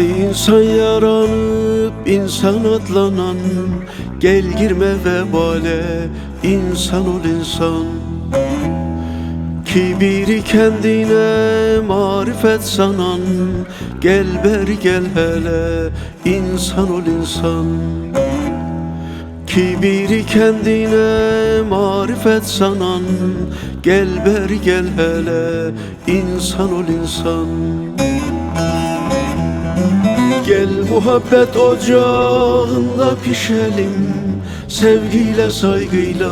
İnsan yaranıp insan atlanan Gel girme vebale insan ol insan. Kibiri kendine marifet sanan Gel ber gel hele insan ol insan. Kibiri kendine marifet sanan Gel ber gel hele insan ol insan Gel muhabbet ocağında pişelim. Sevgiyle saygıyla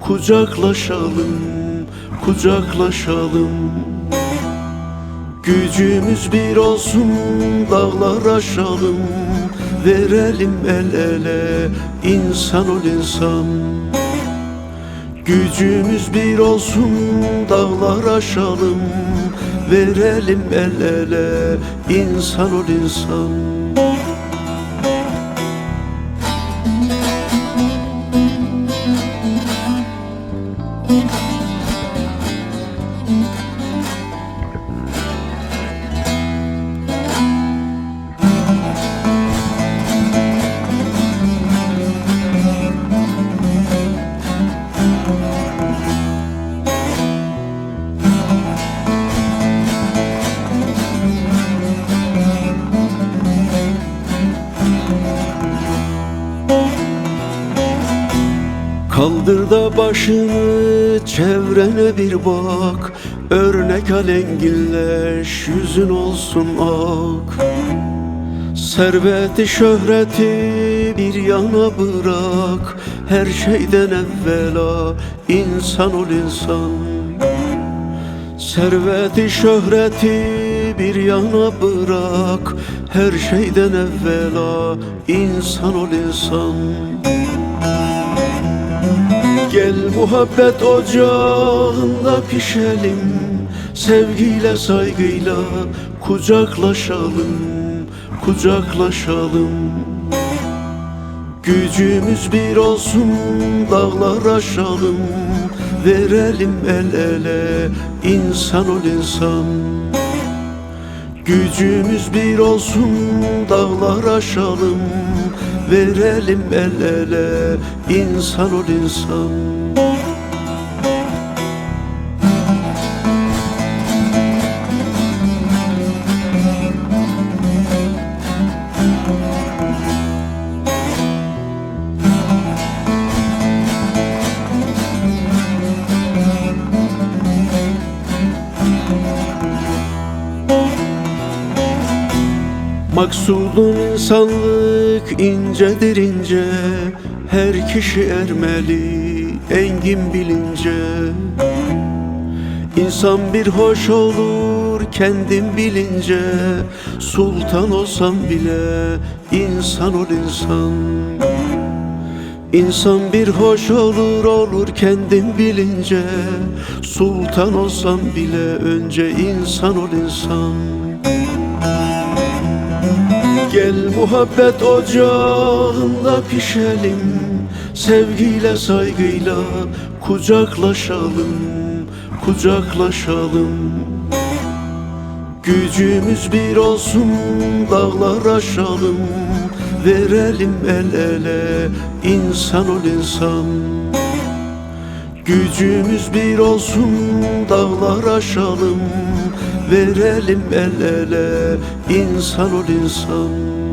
kucaklaşalım Kucaklaşalım. Gücümüz bir olsun dağlar aşalım. Verelim el ele insan ol insan Gücümüz bir olsun dağlar aşalım. Verelim el ele insan ol insan Kaldır da başını çevrene bir bak. Örnek alengilleş yüzün olsun ak. Serveti şöhreti bir yana bırak. Her şeyden evvela insan ol insan. Serveti şöhreti bir yana bırak. Her şeyden evvela insan ol insan Gel muhabbet ocağında pişelim. Sevgiyle saygıyla kucaklaşalım Kucaklaşalım. Gücümüz bir olsun dağlar aşalım. Verelim el ele insan ol insan. Gücümüz bir olsun dağlar aşalım Verelim el ele insan ol insan Maksudun insanlık incedir ince Her kişi ermeli engin bilince. İnsan bir hoş olur kendim bilince Sultan olsam bile insan ol insan. İnsan bir hoş olur olur kendim bilince Sultan olsam bile önce insan ol insan muhabbet ocağında pişelim Sevgiyle saygıyla kucaklaşalım Kucaklaşalım. Gücümüz bir olsun dağlar aşalım Verelim el ele insan ol insan. Gücümüz bir olsun dağlar aşalım Verelim el ele insan ol insan